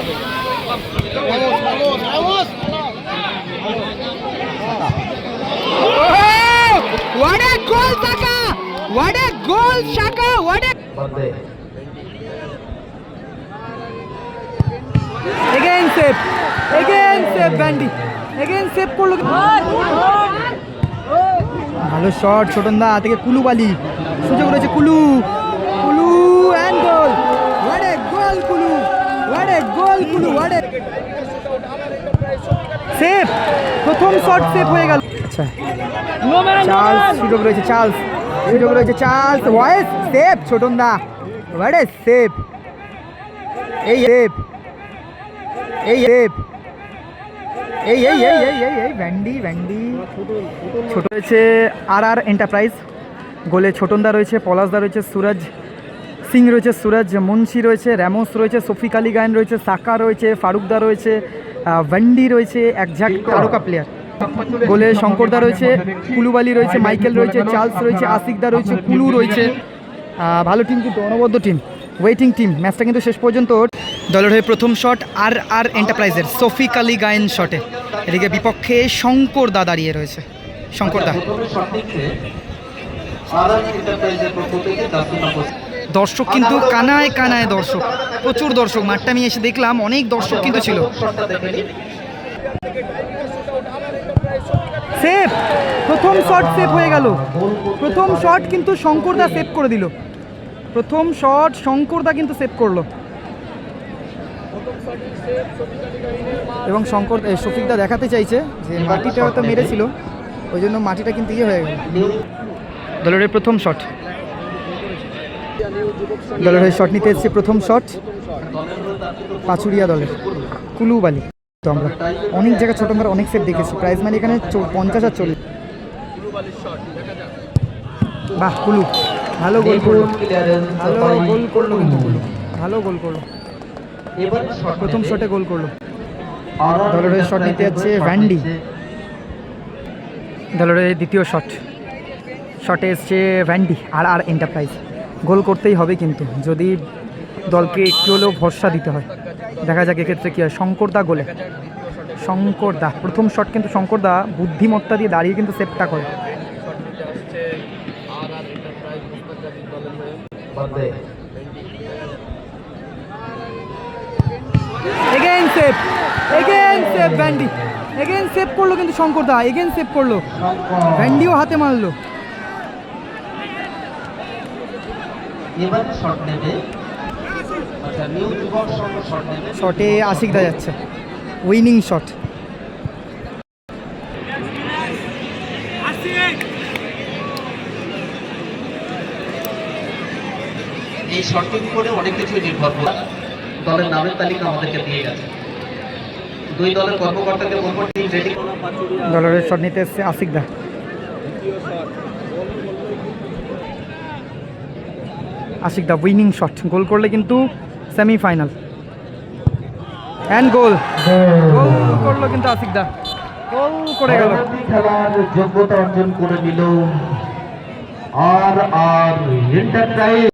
What a goal, Saka! What a goal, Saka! What a Again save. Again save Bandy. Again save করল ভালো shot ছোটনদা থেকে কুলু বালি সুযোগ রয়েছে কুলু প্রথম শট সেভ হয়ে গেল। আচ্ছা। চার্লস সুযোগ রয়েছে চার্লস। সুযোগ রয়েছে চার্লস। ওয়াইস সেভ ছোটনদা হোয়াট এ সেভ। এই সেভ। এই সেভ। এই এই এই এই এই এই ভ্যান্ডি ভ্যান্ডি। ছোট রয়েছে আর আর এন্টারপ্রাইজ। গোলে ছোটনদা রয়েছে পলাশদা রয়েছে সুরজ সিং রয়েছে সুরজ মুন্সি রয়েছে র্যামোস রয়েছে সফিক আলী গায়ন রয়েছে সাকা রয়েছে ফারুকদা রয়েছে ভ্যান্ডি রয়েছে একঝাক তারকা প্লেয়ার গোলে শঙ্করদা রয়েছে, কুলুবালি রয়েছে, মাইকেল রয়েছে, চার্লস রয়েছে আশিকদা রয়েছে, কুলু রয়েছে। ভালো টিম কিন্তু অনবদ্য টিম ওয়েটিং টিম ম্যাচটা কিন্তু শেষ পর্যন্ত। দলের হয়ে প্রথম শট আর আর এন্টারপ্রাইজের সফিক আলী গায়েন শটে এদিকে বিপক্ষে শঙ্কর দা দাঁড়িয়ে রয়েছে। শঙ্কর দা দর্শক কিন্তু কানায় কানায় দর্শক প্রচুর দর্শক। মাঠটা আমি এসে দেখলাম অনেক দর্শক কিন্তু ছিল। সেভ প্রথম শট সেভ হয়ে গেল। প্রথম শট কিন্তু শঙ্করদা সেভ করে দিল। প্রথম শট শঙ্করদা কিন্তু সেভ করল। এবং শঙ্কর শফিকদা দেখাতে চাইছে যে মাটিটা হয়তো মেরেছিল। ওই জন্য মাটিটা কিন্তু ইয়ে হয়ে গেল। দলের প্রথম শট দলের হয়ে শট নিতে এসেছে প্রথম শট পাচুরিয়া দলের। কুলুবালি। তো আমরা অনেক জায়গায় ছোট আমরা অনেক সেট দেখেছি। প্রাইজ মানি এখানে পঞ্চাশ আর চল্লিশ। বাহ কুলু। ভালো গোল করল। ভালো গোল করল কিন্তু কুলু। ভালো গোল করল। প্রথম শটে গোল করল। দলের হয়ে শট নিতে যাচ্ছে ভ্যান্ডি দলের দ্বিতীয় শট শটে এসছে ভ্যান্ডি আর আর এন্টারপ্রাইজ গোল করতেই হবে কিন্তু, যদি দলকে একটু হলেও ভরসা দিতে হয়। দেখা যাক এক্ষেত্রে কী হয়। শঙ্করদা গোলে। শঙ্করদা, প্রথম শট কিন্তু শঙ্করদা বুদ্ধিমত্তা দিয়ে দাঁড়িয়ে কিন্তু সেভটা করে। এগেন সেভ সেভ সেভ করল কিন্তু শঙ্করদা এগেন সেভ করল। ভ্যান্ডিও হাতে মারলো। এবারে শট নেবে। আচ্ছা নিউ যুবক সংঘ শট নেবে। শটে আশিক দা যাচ্ছে। উইনিং শট এই শর্টের উপরে অনেক কিছুই নির্ভর করে। দলের নামের তালিকা আমাদেরকে দিয়ে গেছে। দুই দলের কর্মকর্তাকে বলব টিম রেডি দলের শট নিতে এসছে আশিক আশিক দা উইনিং শট গোল করলে কিন্তু সেমিফাইনাল অ্যান্ড গোল গোল করল কিন্তু আশিক দা। গোল করে গেল। যোগ্যতা অর্জন করে নিল আর আর এন্টারপ্রাইজ